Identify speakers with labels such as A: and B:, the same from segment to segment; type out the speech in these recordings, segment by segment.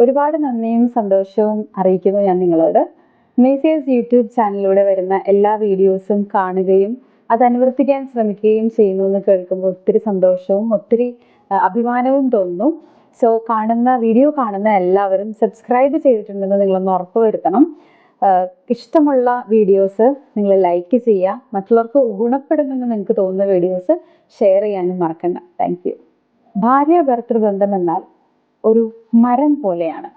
A: ഒരുപാട് നന്ദിയും സന്തോഷവും അറിയിക്കുന്നു ഞാൻ നിങ്ങളോട്. മേസിയേഴ്സ് യൂട്യൂബ് ചാനലിലൂടെ വരുന്ന എല്ലാ വീഡിയോസും കാണുകയും അത് അനുവർത്തിക്കാൻ ശ്രമിക്കുകയും ചെയ്യുന്നു എന്ന് കേൾക്കുമ്പോൾ ഒത്തിരി സന്തോഷവും ഒത്തിരി അഭിമാനവും തോന്നുന്നു. സോ കാണുന്ന വീഡിയോ കാണുന്ന എല്ലാവരും സബ്സ്ക്രൈബ് ചെയ്തിട്ടുണ്ടെന്ന് നിങ്ങളൊന്ന് ഉറപ്പുവരുത്തണം. ഇഷ്ടമുള്ള വീഡിയോസ് നിങ്ങൾ ലൈക്ക് ചെയ്യുക. മറ്റുള്ളവർക്ക് ഗുണപ്പെടുമെന്ന് നിങ്ങൾക്ക് തോന്നുന്ന വീഡിയോസ് ഷെയർ ചെയ്യാനും മറക്കണ്ട. Thank you. ഭാര്യ ഭർത്തൃബന്ധം എന്നാൽ ഒരു മരം പോലെയാണ്.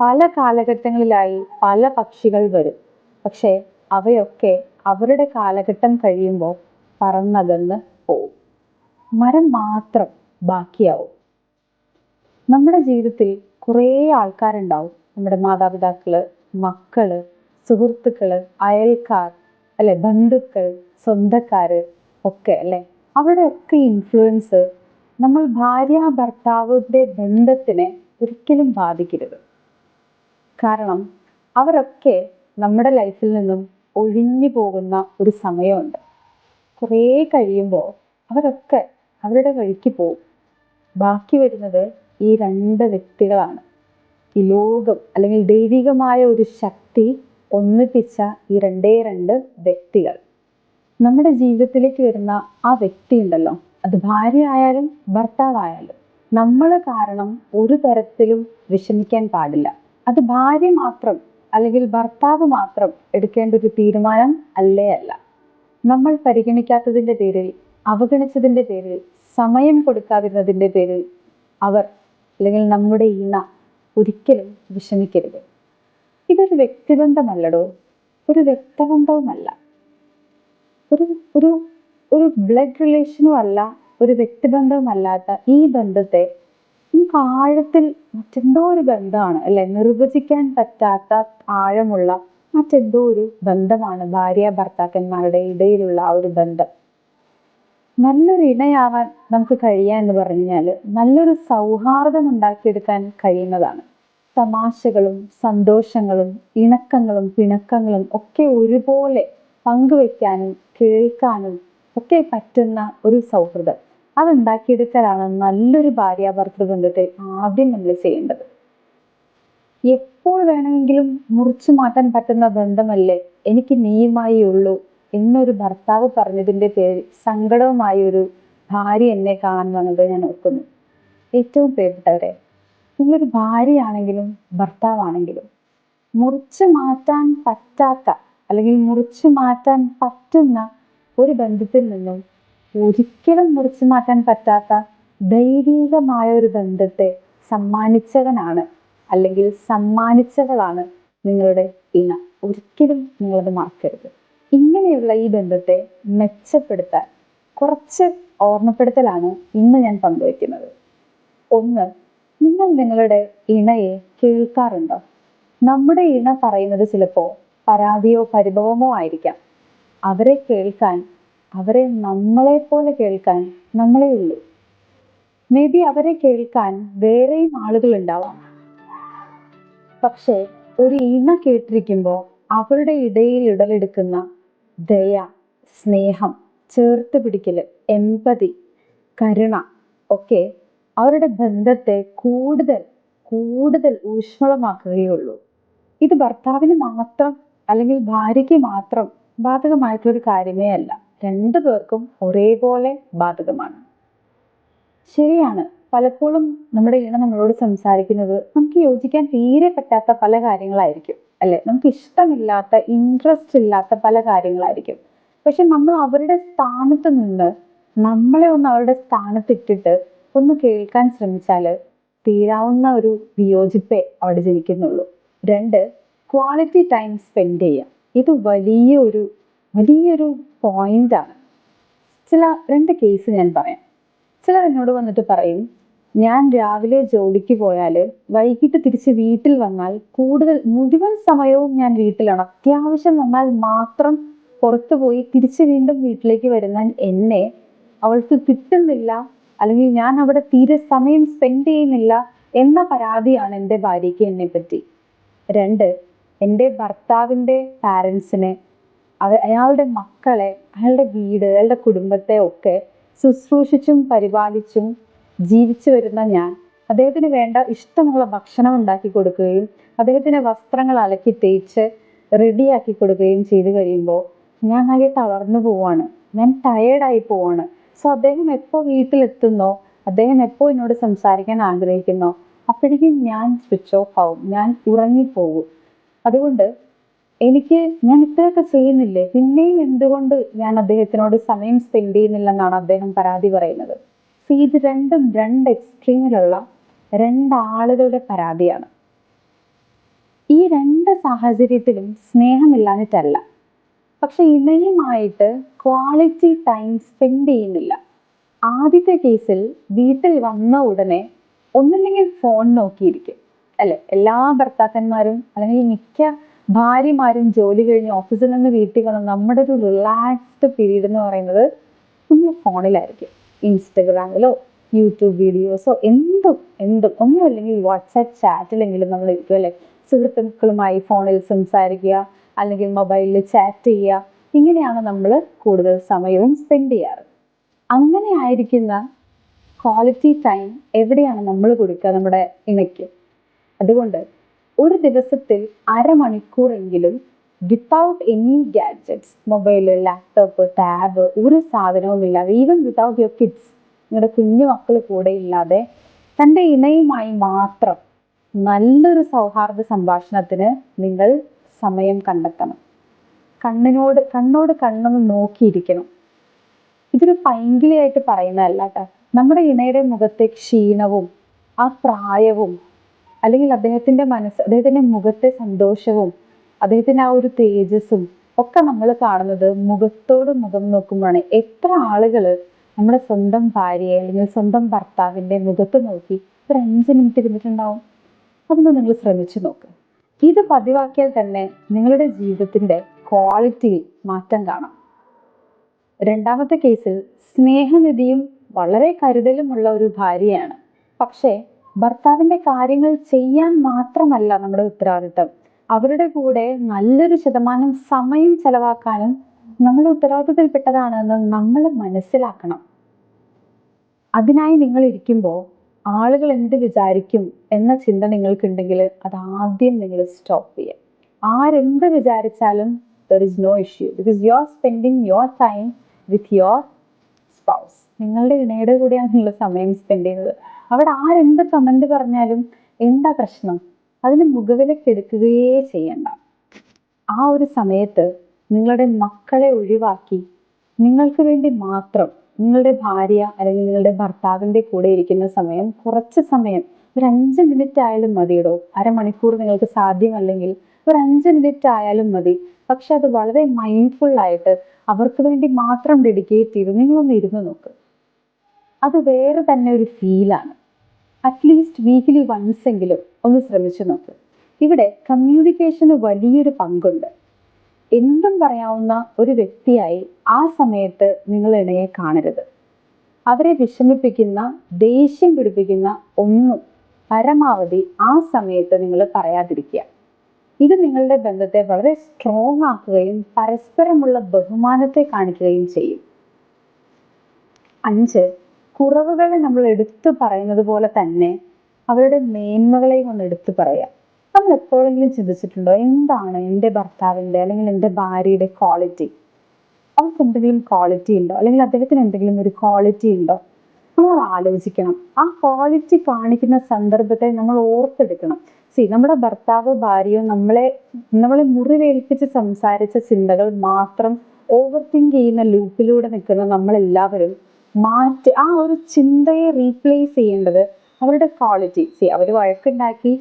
A: പല കാലഘട്ടങ്ങളിലായി പല പക്ഷികൾ വരും. പക്ഷേ അവയൊക്കെ അവരുടെ കാലഘട്ടം കഴിയുമ്പോൾ പറന്നകന്ന് പോവും. മരം മാത്രം ബാക്കിയാവും. നമ്മുടെ ജീവിതത്തിൽ കുറേ ആൾക്കാരുണ്ടാവും. നമ്മുടെ മാതാപിതാക്കൾ മക്കൾ സുഹൃത്തുക്കൾ അയൽക്കാർ അല്ലെ ബന്ധുക്കൾ സ്വന്തക്കാര് ഒക്കെ അല്ലെ? അവരുടെ ഒക്കെ ഇൻഫ്ലുവൻസ് നമ്മൾ ഭാര്യ ഭർത്താവിന്റെ ബന്ധത്തിനെ ഒരിക്കലും ബാധിക്കരുത്. കാരണം അവരൊക്കെ നമ്മുടെ ലൈഫിൽ നിന്നും ഒഴിഞ്ഞു പോകുന്ന ഒരു സമയമുണ്ട്. കുറേ കഴിയുമ്പോൾ അവരൊക്കെ അവരുടെ വഴിക്ക് പോകും. ബാക്കി വരുന്നത് ഈ രണ്ട് വ്യക്തികളാണ്. ഈ ലോകം അല്ലെങ്കിൽ ദൈവികമായ ഒരു ശക്തി ഒന്നിപ്പിച്ച ഈ രണ്ടേ രണ്ട് വ്യക്തികൾ. നമ്മുടെ ജീവിതത്തിലേക്ക് വരുന്ന ആ വ്യക്തി ഉണ്ടല്ലോ. അത് ഭാര്യയായാലും ഭർത്താവായാലും നമ്മൾ കാരണം ഒരു തരത്തിലും വിഷമിക്കാൻ പാടില്ല. അത് ഭാര്യ മാത്രം അല്ലെങ്കിൽ ഭർത്താവ് മാത്രം എടുക്കേണ്ട ഒരു തീരുമാനം അല്ലേ അല്ല. നമ്മൾ പരിഗണിക്കാത്തതിന്റെ പേരിൽ അവഗണിച്ചതിന്റെ പേരിൽ സമയം കൊടുക്കാതിരുന്നതിന്റെ പേരിൽ അവർ അല്ലെങ്കിൽ നമ്മുടെ ഇണ ഒരിക്കലും വിഷമിക്കരുത്. ഇതൊരു വ്യക്തിബന്ധമല്ലടോ. ഒരു വ്യക്തിബന്ധവുമല്ല. ഒരു ഒരു ഒരു ബ്ലഡ് റിലേഷനും അല്ല ഒരു വ്യക്തിബന്ധവുമല്ലാത്ത ഈ ബന്ധത്തെ നമുക്ക് ആഴത്തിൽ മറ്റെന്തോ ഒരു ബന്ധമാണ് അല്ലെ? നിർവചിക്കാൻ പറ്റാത്ത ആഴമുള്ള മറ്റെന്തോ ഒരു ബന്ധമാണ് ഭാര്യ ഭർത്താക്കന്മാരുടെ ഇടയിലുള്ള ആ ഒരു ബന്ധം. നല്ലൊരു ഇണയാവാൻ നമുക്ക് കഴിയുക എന്ന് പറഞ്ഞാൽ നല്ലൊരു സൗഹാർദ്ദം ഉണ്ടാക്കിയെടുക്കാൻ കഴിയുന്നതാണ്. തമാശകളും സന്തോഷങ്ങളും ഇണക്കങ്ങളും പിണക്കങ്ങളും ഒക്കെ ഒരുപോലെ പങ്കുവെക്കാനും കേൾക്കാനും ഒക്കെ പറ്റുന്ന ഒരു സൗഹൃദം. അതുണ്ടാക്കിയെടുക്കലാണ് നല്ലൊരു ഭാര്യ ഭർത്തൃബന്ധത്തെ ആദ്യം നമ്മൾ ചെയ്യേണ്ടത്. എപ്പോൾ വേണമെങ്കിലും മുറിച്ചു മാറ്റാൻ പറ്റുന്ന ബന്ധമല്ലേ എനിക്ക് നീയുമായി ഉള്ളൂ എന്നൊരു ഭർത്താവ് പറഞ്ഞതിന്റെ പേരിൽ സങ്കടവുമായ ഒരു ഭാര്യ എന്നെ കാണാൻ വന്നത് ഞാൻ ഓർക്കുന്നു. ഏറ്റവും പ്രിയപ്പെട്ടവരെ നിങ്ങളൊരു ഭാര്യയാണെങ്കിലും ഭർത്താവാണെങ്കിലും മുറിച്ചു മാറ്റാൻ പറ്റാത്ത അല്ലെങ്കിൽ മുറിച്ചു മാറ്റാൻ പറ്റുന്ന ഒരു ബന്ധത്തിൽ നിന്നും ഒരിക്കലും മുറിച്ചു മാറ്റാൻ പറ്റാത്ത ദൈവീകമായ ഒരു ബന്ധത്തെ സമ്മാനിച്ചവനാണ് അല്ലെങ്കിൽ സമ്മാനിച്ചവളാണ് നിങ്ങളുടെ ഇണ. ഒരിക്കലും നിങ്ങളത് മറക്കരുത്. ഇങ്ങനെയുള്ള ഈ ബന്ധത്തെ മെച്ചപ്പെടുത്താൻ കുറച്ച് ഓർമ്മപ്പെടുത്തലാണ് ഇന്ന് ഞാൻ പങ്കുവയ്ക്കുന്നത്. ഒന്ന് നിങ്ങൾ നിങ്ങളുടെ ഇണയെ കേൾക്കാറുണ്ടോ? നമ്മുടെ ഇണ പറയുന്നത് ചിലപ്പോൾ പരാതിയോ പരിഭവമോ ആയിരിക്കാം. അവരെ കേൾക്കാൻ അവരെ നമ്മളെ പോലെ കേൾക്കാൻ നമ്മളെ ഉള്ളൂ. മേ ബി അവരെ കേൾക്കാൻ വേറെയും ആളുകൾ ഉണ്ടാവാം. പക്ഷേ ഒരു ഇണ കേട്ടിരിക്കുമ്പോൾ അവരുടെ ഇടയിൽ ഉടലെടുക്കുന്ന ദയ സ്നേഹം ചേർത്ത് പിടിക്കൽ എമ്പതി കരുണ ഒക്കെ അവരുടെ ബന്ധത്തെ കൂടുതൽ കൂടുതൽ ഊഷ്മളമാക്കുകയുള്ളൂ ഇത് ഭർത്താവിന് മാത്രം അല്ലെങ്കിൽ ഭാര്യയ്ക്ക് മാത്രം ബാധകമായിട്ടുള്ള ഒരു കാര്യമേ അല്ല. രണ്ടു പേർക്കും ഒരേപോലെ ബാധകമാണ്. ശരിയാണ്. പലപ്പോഴും നമ്മുടെ ഇണ നമ്മളോട് സംസാരിക്കുന്നത് നമുക്ക് യോജിക്കാൻ തീരെ പറ്റാത്ത പല കാര്യങ്ങളായിരിക്കും. അല്ലെ? നമുക്ക് ഇഷ്ടമില്ലാത്ത ഇൻട്രസ്റ്റ് ഇല്ലാത്ത പല കാര്യങ്ങളായിരിക്കും. പക്ഷെ നമ്മൾ അവരുടെ സ്ഥാനത്ത് നിന്ന് നമ്മളെ ഒന്ന് അവരുടെ സ്ഥാനത്തിട്ടിട്ട് ഒന്ന് കേൾക്കാൻ ശ്രമിച്ചാൽ തീരാവുന്ന ഒരു വിയോജിപ്പേ അവിടെ ജനിക്കുന്നുള്ളൂ. രണ്ട് ക്വാളിറ്റി ടൈം സ്പെൻഡ് ചെയ്യുക. ഇത് വലിയ ഒരു വലിയൊരു പോയിന്റാണ് ചില രണ്ട് കേസ് ഞാൻ പറയാം. ചിലർ എന്നോട് വന്നിട്ട് പറയും ഞാൻ രാവിലെ ജോലിക്ക് പോയാൽ വൈകിട്ട് തിരിച്ച് വീട്ടിൽ വന്നാൽ കൂടുതൽ മുഴുവൻ സമയവും ഞാൻ വീട്ടിലാണ്. അത്യാവശ്യം വന്നാൽ മാത്രം പുറത്തു പോയി തിരിച്ച് വീണ്ടും വീട്ടിലേക്ക് വരുന്ന എന്നെ അവൾക്ക് കിട്ടുന്നില്ല അല്ലെങ്കിൽ ഞാൻ അവിടെ തീരെ സമയം സ്പെൻഡ് ചെയ്യുന്നില്ല എന്ന പരാതിയാണ് എന്റെ ഭാര്യയ്ക്ക് എന്നെ പറ്റി രണ്ട് എന്റെ ഭർത്താവിന്റെ പാരൻസിനെ അയാളുടെ മക്കളെ അയാളുടെ വീട് അയാളുടെ കുടുംബത്തെ ഒക്കെ ശുശ്രൂഷിച്ചും പരിപാലിച്ചും ജീവിച്ചു വരുന്ന ഞാൻ. അദ്ദേഹത്തിന് വേണ്ട ഇഷ്ടമുള്ള ഭക്ഷണം ഉണ്ടാക്കി കൊടുക്കുകയും അദ്ദേഹത്തിന് വസ്ത്രങ്ങൾ അലക്കി തേച്ച് റെഡിയാക്കി കൊടുക്കുകയും ചെയ്തു കഴിയുമ്പോൾ ഞാൻ ആകെ തളർന്നു പോവാണ്. ഞാൻ ടയേർഡായി പോവാണ്. സോ അദ്ദേഹം എപ്പോൾ വീട്ടിലെത്തുന്നോ അദ്ദേഹം എപ്പോൾ എന്നോട് സംസാരിക്കാൻ ആഗ്രഹിക്കുന്നോ അപ്പോഴേക്കും ഞാൻ സ്വിച്ച് ഓഫ് ആവും. ഞാൻ ഉറങ്ങിപ്പോകും. അതുകൊണ്ട് എനിക്ക് ഞാൻ ഇത്രയൊക്കെ ചെയ്യുന്നില്ലേ? പിന്നെയും എന്തുകൊണ്ട് ഞാൻ അദ്ദേഹത്തിനോട് സമയം സ്പെൻഡ് ചെയ്യുന്നില്ലെന്നാണ് അദ്ദേഹം പരാതി പറയുന്നത്? ഇത് രണ്ടും രണ്ട് എക്സ്ട്രീമിലുള്ള രണ്ടാളുകളുടെ പരാതിയാണ്. ഈ രണ്ട് സാഹചര്യത്തിലും സ്നേഹമില്ലാഞ്ഞിട്ടല്ല. പക്ഷെ ഇണയുമായിട്ട് ക്വാളിറ്റി ടൈം സ്പെൻഡ് ചെയ്യുന്നില്ല. ആദ്യത്തെ കേസിൽ വീട്ടിൽ വന്ന ഉടനെ ഒന്നില്ലെങ്കിൽ ഫോൺ നോക്കിയിരിക്കും. അല്ലെ? എല്ലാ ഭർത്താക്കന്മാരും അല്ലെങ്കിൽ മിക്ക ഭാര്യമാരും ജോലി കഴിഞ്ഞ് ഓഫീസിൽ നിന്ന് വീട്ടിൽ വന്ന് നമ്മുടെ ഒരു റിലാക്സ്ഡ് പീരീഡ് എന്ന് പറയുന്നത് കുഞ്ഞു ഫോണിലായിരിക്കും. ഇൻസ്റ്റഗ്രാമിലോ യൂട്യൂബ് വീഡിയോസോ എന്തും എന്തും. ഒന്നും അല്ലെങ്കിൽ വാട്സാപ്പ് ചാറ്റിലെങ്കിലും നമ്മൾ ഇരിക്കും അല്ലെ? സുഹൃത്തുക്കളുമായി ഫോണിൽ സംസാരിക്കുക അല്ലെങ്കിൽ മൊബൈലിൽ ചാറ്റ് ചെയ്യുക. ഇങ്ങനെയാണ് നമ്മൾ കൂടുതൽ സമയവും സ്പെൻഡ് ചെയ്യാറ്. അങ്ങനെ ആയിരിക്കുന്ന ക്വാളിറ്റി ടൈം എവിടെയാണ് നമ്മൾ കൊടുക്കുക നമ്മുടെ ഇണയ്ക്ക്? അതുകൊണ്ട് ഒരു ദിവസത്തിൽ അരമണിക്കൂറെങ്കിലും without any gadgets mobile laptop tab ഒരു സാധനവും ഇല്ലാതെ ഈവൻ വിത്തൗട്ട് യുവർ കിഡ്സ് നിങ്ങളുടെ കുഞ്ഞു മക്കൾ കൂടെ ഇല്ലാതെ തന്റെ ഇണയുമായി മാത്രം നല്ലൊരു സൗഹാർദ്ദ സംഭാഷണത്തിന് നിങ്ങൾ സമയം കണ്ടെത്തണം. കണ്ണിനോട് കണ്ണോട് കണ്ണൊന്ന് നോക്കിയിരിക്കണം. ഇതൊരു പൈങ്കിളിയായിട്ട് പറയുന്നതല്ല കേട്ടോ നമ്മുടെ ഇണയുടെ മുഖത്തെ ക്ഷീണവും ആ പ്രായവും അല്ലെങ്കിൽ അദ്ദേഹത്തിന്റെ മനസ്സ് അദ്ദേഹത്തിന്റെ മുഖത്തെ സന്തോഷവും അദ്ദേഹത്തിന്റെ ആ ഒരു തേജസ്സും ഒക്കെ നമ്മൾ കാണുന്നത് മുഖത്തോട് മുഖം നോക്കുമ്പോഴാണ്. എത്ര ആളുകൾ നമ്മുടെ സ്വന്തം ഭാര്യയെ അല്ലെങ്കിൽ സ്വന്തം ഭർത്താവിന്റെ മുഖത്ത് നോക്കി ഒരു അഞ്ച് മിനിറ്റ് ഇരുന്നിട്ടുണ്ടാവും? അതൊന്ന് നിങ്ങൾ ശ്രമിച്ചു നോക്ക്. ഇത് പതിവാക്കിയാൽ തന്നെ നിങ്ങളുടെ ജീവിതത്തിന്റെ ക്വാളിറ്റിയിൽ മാറ്റം കാണാം. രണ്ടാമത്തെ കേസിൽ സ്നേഹനിധിയും വളരെ കരുതലുമുള്ള ഒരു ഭാര്യയാണ്. പക്ഷേ ഭർത്താവിന്റെ കാര്യങ്ങൾ ചെയ്യാൻ മാത്രമല്ല നമ്മുടെ ഉത്തരവാദിത്തം. അവരുടെ കൂടെ നല്ലൊരു ശതമാനം സമയം ചെലവാക്കാനും നമ്മൾ ഉത്തരവാദിത്തത്തിൽപ്പെട്ടതാണെന്ന് നമ്മൾ മനസ്സിലാക്കണം. അതിനായി നിങ്ങൾ ഇരിക്കുമ്പോൾ ആളുകൾ എന്ത് വിചാരിക്കും എന്ന ചിന്ത നിങ്ങൾക്കുണ്ടെങ്കിൽ അത് ആദ്യം നിങ്ങൾ സ്റ്റോപ്പ് ചെയ്യുക. ആരെന്ത് വിചാരിച്ചാലും there is no issue because you are spending your time with your spouse നിങ്ങളുടെ ഇണയുടെ കൂടെയാണ് നിങ്ങൾ സമയം സ്പെൻഡ് ചെയ്യുന്നത്. അവിടെ ആരെന്ത് കമന്റ് പറഞ്ഞാലും എന്താ പ്രശ്നം? അതിന് മുഖവില കെടുക്കുകയേ ചെയ്യണ്ട. ആ ഒരു സമയത്ത് നിങ്ങളുടെ മക്കളെ ഒഴിവാക്കി നിങ്ങൾക്ക് വേണ്ടി മാത്രം നിങ്ങളുടെ ഭാര്യ അല്ലെങ്കിൽ നിങ്ങളുടെ ഭർത്താവിന്റെ കൂടെ ഇരിക്കുന്ന സമയം കുറച്ച് സമയം ഒരു അഞ്ച് മിനിറ്റ് ആയാലും മതിയിടോ. അരമണിക്കൂർ നിങ്ങൾക്ക് സാധ്യമല്ലെങ്കിൽ ഒരു അഞ്ച് മിനിറ്റ് ആയാലും മതി. പക്ഷെ അത് വളരെ മൈൻഡ്ഫുൾ ആയിട്ട് അവർക്ക് വേണ്ടി മാത്രം ഡെഡിക്കേറ്റ് ചെയ്ത് നിങ്ങളൊന്ന് ഇരുന്ന് നോക്ക്. അത് വേറെ തന്നെ ഒരു ഫീലാണ് അറ്റ്ലീസ്റ്റ് വീക്കിലി വൺസ് എങ്കിലും ഒന്ന് ശ്രമിച്ചു നോക്ക്. ഇവിടെ കമ്മ്യൂണിക്കേഷന് വലിയൊരു പങ്കുണ്ട്. എന്തും പറയാവുന്ന ഒരു വ്യക്തിയായി ആ സമയത്ത് നിങ്ങൾ ഇണയെ കാണരുത്. അവരെ വിഷമിപ്പിക്കുന്ന ദേഷ്യം പിടിപ്പിക്കുന്ന ഒന്നും പരമാവധി ആ സമയത്ത് നിങ്ങൾ പറയാതിരിക്കുക. ഇത് നിങ്ങളുടെ ബന്ധത്തെ വളരെ സ്ട്രോങ് ആക്കുകയും പരസ്പരമുള്ള ബഹുമാനത്തെ കാണിക്കുകയും ചെയ്യും. അഞ്ച് കുറവുകളെ നമ്മൾ എടുത്തു പറയുന്നത് പോലെ തന്നെ അവരുടെ മേന്മകളെയും ഒന്ന് എടുത്തു പറയാം. നമ്മൾ എപ്പോഴെങ്കിലും ചിന്തിച്ചിട്ടുണ്ടോ? എന്താണ് എന്റെ ഭർത്താവിന്റെ അല്ലെങ്കിൽ എന്റെ ഭാര്യയുടെ ക്വാളിറ്റി അവർക്ക് എന്തെങ്കിലും ക്വാളിറ്റി ഉണ്ടോ? അല്ലെങ്കിൽ അദ്ദേഹത്തിന് എന്തെങ്കിലും ഒരു ക്വാളിറ്റി ഉണ്ടോ? നമ്മൾ ആലോചിക്കണം. ആ ക്വാളിറ്റി കാണിക്കുന്ന സന്ദർഭത്തെ നമ്മൾ ഓർത്തെടുക്കണം. സി നമ്മുടെ ഭർത്താവ് ഭാര്യയോ നമ്മളെ നമ്മളെ മുറിവേൽപ്പിച്ച് സംസാരിച്ച ചിന്തകൾ മാത്രം ഓവർ തിങ്ക് ചെയ്യുന്ന ലൂപ്പിലൂടെ നിൽക്കുന്ന നമ്മളെല്ലാവരും മാറ്റി ആ ഒരു ചിന്തയെ റീപ്ലേസ് ചെയ്യേണ്ടത് അവരുടെ ക്വാളിറ്റി സി അവർ വഴക്കുണ്ടാക്കി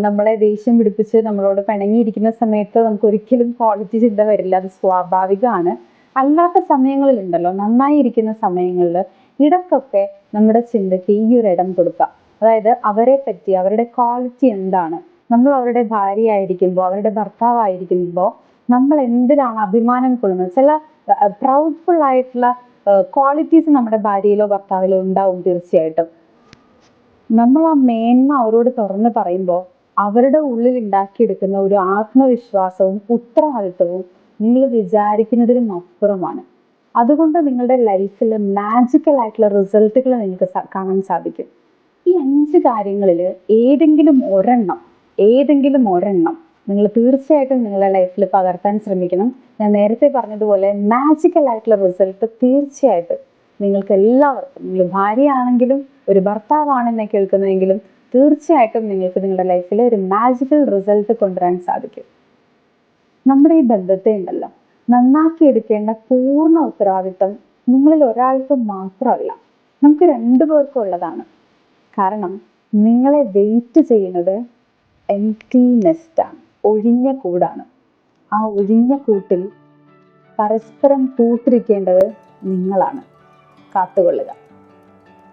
A: നമ്മളെ ദേഷ്യം പിടിപ്പിച്ച് നമ്മളോട് പിണങ്ങിയിരിക്കുന്ന സമയത്ത് നമുക്ക് ഒരിക്കലും ക്വാളിറ്റി ചിന്ത വരില്ല. അത് സ്വാഭാവികമാണ്. അല്ലാത്ത സമയങ്ങളിലുണ്ടല്ലോ നന്നായി ഇരിക്കുന്ന സമയങ്ങളിൽ ഇടക്കൊക്കെ നമ്മുടെ ചിന്തയ്ക്ക് ഈ ഒരു ഇടം കൊടുക്കുക. അതായത് അവരെ പറ്റി അവരുടെ ക്വാളിറ്റി എന്താണ്? നമ്മൾ അവരുടെ ഭാര്യയായിരിക്കുമ്പോൾ അവരുടെ ഭർത്താവായിരിക്കുമ്പോൾ നമ്മൾ എന്തിനാണ് അഭിമാനം കൊള്ളുന്നത്? ചില പ്രൗഡ്ഫുൾ ആയിട്ടുള്ള ക്വാളിറ്റീസ് നമ്മുടെ ഭാര്യയിലോ ഭർത്താവിലോ ഉണ്ടാവും തീർച്ചയായിട്ടും. നമ്മൾ ആ മേന്മ അവരോട് തുറന്ന് പറയുമ്പോൾ അവരുടെ ഉള്ളിൽ ഉണ്ടാക്കിയെടുക്കുന്ന ഒരു ആത്മവിശ്വാസവും ഉത്തരവാദിത്വവും നിങ്ങൾ വിചാരിക്കുന്നതിനും അപ്പുറമാണ്. അതുകൊണ്ട് നിങ്ങളുടെ ലൈഫിൽ മാജിക്കൽ ആയിട്ടുള്ള റിസൾട്ടുകൾ നിങ്ങൾക്ക് കാണാൻ സാധിക്കും. ഈ അഞ്ച് കാര്യങ്ങളിൽ ഏതെങ്കിലും ഒരെണ്ണം ഏതെങ്കിലും ഒരെണ്ണം നിങ്ങൾ തീർച്ചയായിട്ടും നിങ്ങളുടെ ലൈഫിൽ പകർത്താൻ ശ്രമിക്കണം. ഞാൻ നേരത്തെ പറഞ്ഞതുപോലെ മാജിക്കൽ ആയിട്ടുള്ള റിസൾട്ട് തീർച്ചയായിട്ടും നിങ്ങൾക്ക് എല്ലാവർക്കും നിങ്ങൾ ഭാര്യയാണെങ്കിലും ഒരു ഭർത്താവാണെന്നെ കേൾക്കുന്നതെങ്കിലും തീർച്ചയായിട്ടും നിങ്ങൾക്ക് നിങ്ങളുടെ ലൈഫിൽ ഒരു മാജിക്കൽ റിസൾട്ട് കൊണ്ടുവരാൻ സാധിക്കും. നമ്മുടെ ഈ ബന്ധത്തെ ഉണ്ടല്ലോ നന്നാക്കി എടുക്കേണ്ട പൂർണ ഉത്തരവാദിത്തം നിങ്ങളിൽ ഒരാൾക്ക് മാത്രമല്ല നമുക്ക് രണ്ടു പേർക്കും ഉള്ളതാണ്. കാരണം നിങ്ങളെ വെയിറ്റ് ചെയ്യുന്നത് എംപ്റ്റി നെസ്റ്റാണ് ഒഴിഞ്ഞ കൂടാണ്. ആ ഒഴിഞ്ഞ കൂട്ടിൽ പരസ്പരം കൂട്ടിരിക്കേണ്ടത് നിങ്ങളാണ്. കാത്തുകൊള്ളുക.